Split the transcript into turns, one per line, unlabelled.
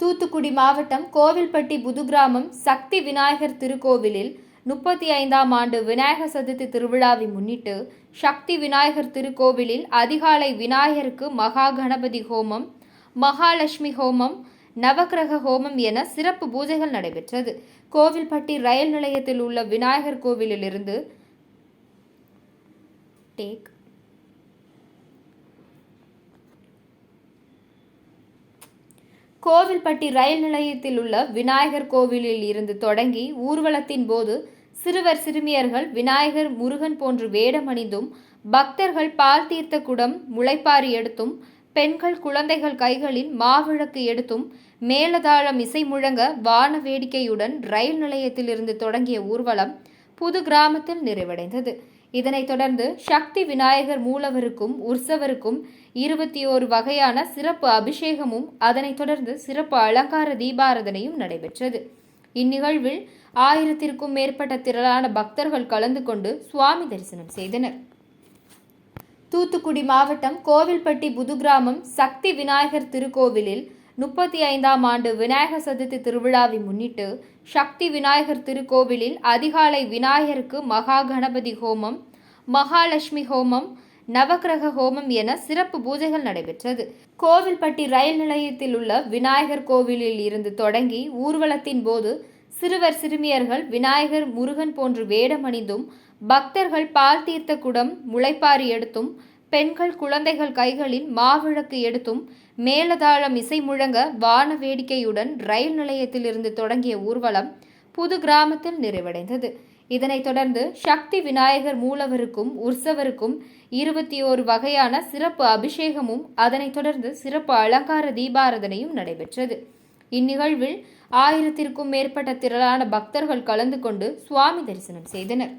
தூத்துக்குடி மாவட்டம் கோவில்பட்டி புதுகிராமம் சக்தி விநாயகர் திருக்கோவிலில் முப்பத்தி ஐந்தாம் ஆண்டு விநாயகர் சதுர்த்தி திருவிழாவை முன்னிட்டு சக்தி விநாயகர் திருக்கோவிலில் அதிகாலை விநாயகருக்கு மகா கணபதி ஹோமம் மகாலட்சுமி ஹோமம் நவக்கிரக ஹோமம் என சிறப்பு பூஜைகள் நடைபெற்றது. கோவில்பட்டி ரயில் நிலையத்தில் உள்ள விநாயகர் கோவிலிலிருந்து டேக் கோவில்பட்டி ரயில் நிலையத்தில் உள்ள விநாயகர் கோவிலில் இருந்து தொடங்கி ஊர்வலத்தின் போது சிறுவர் சிறுமியர்கள் விநாயகர் முருகன் போன்று வேடமணிந்தும் பக்தர்கள் பால் தீர்த்த குடம் முளைப்பாரி எடுத்தும் பெண்கள் குழந்தைகள் கைகளில் மாவிளக்கு எடுத்தும் மேலதாளம் இசை முழங்க வான வேடிக்கையுடன் ரயில் நிலையத்தில் இருந்து தொடங்கிய ஊர்வலம் புது கிராமத்தில் நிறைவடைந்தது. இதனைத் தொடர்ந்து சக்தி விநாயகர் மூலவருக்கும் உற்சவருக்கும் இருபத்தி ஓரு வகையான சிறப்பு அபிஷேகமும் அதனைத் தொடர்ந்து சிறப்பு அலங்கார தீபாரதனையும் நடைபெற்றது. இந்நிகழ்வில் ஆயிரத்திற்கும் மேற்பட்ட திரளான பக்தர்கள் கலந்து கொண்டு சுவாமி தரிசனம் செய்தனர். தூத்துக்குடி மாவட்டம் கோவில்பட்டி புதுகிராமம் சக்தி விநாயகர் திருக்கோவிலில் முப்பத்தி ஐந்தாம் ஆண்டு விநாயகர் சதுர்த்தி திருவிழாவை முன்னிட்டு சக்தி விநாயகர் திருக்கோவிலில் அதிகாலை விநாயகருக்கு மகா கணபதி ஹோமம் மகாலட்சுமி ஹோமம் நவக்கிரக ஹோமம் என சிறப்பு பூஜைகள் நடைபெற்றது. கோவில்பட்டி ரயில் நிலையத்தில் உள்ள விநாயகர் கோவிலில் இருந்து தொடங்கி ஊர்வலத்தின் போது சிறுவர் சிறுமியர்கள் விநாயகர் முருகன் போன்று வேடமணிந்தும் பக்தர்கள் பால் தீர்த்த குடம் முளைப்பாரி எடுத்தும் பெண்கள் குழந்தைகள் கைகளில் மாவிளக்கு எடுத்தும் மேலதாளம் இசை முழங்க வான வேடிக்கையுடன் ரயில் நிலையத்தில் இருந்து தொடங்கிய ஊர்வலம் புது கிராமத்தில் நிறைவடைந்தது. இதனைத் தொடர்ந்து சக்தி விநாயகர் மூலவருக்கும் உற்சவருக்கும் இருபத்தி ஓரு வகையான சிறப்பு அபிஷேகமும் அதனைத் தொடர்ந்து சிறப்பு அலங்கார தீபாரதனையும் நடைபெற்றது. இந்நிகழ்வில் ஆயிரத்திற்கும் மேற்பட்ட திரளான பக்தர்கள் கலந்து கொண்டு சுவாமி தரிசனம் செய்தனர்.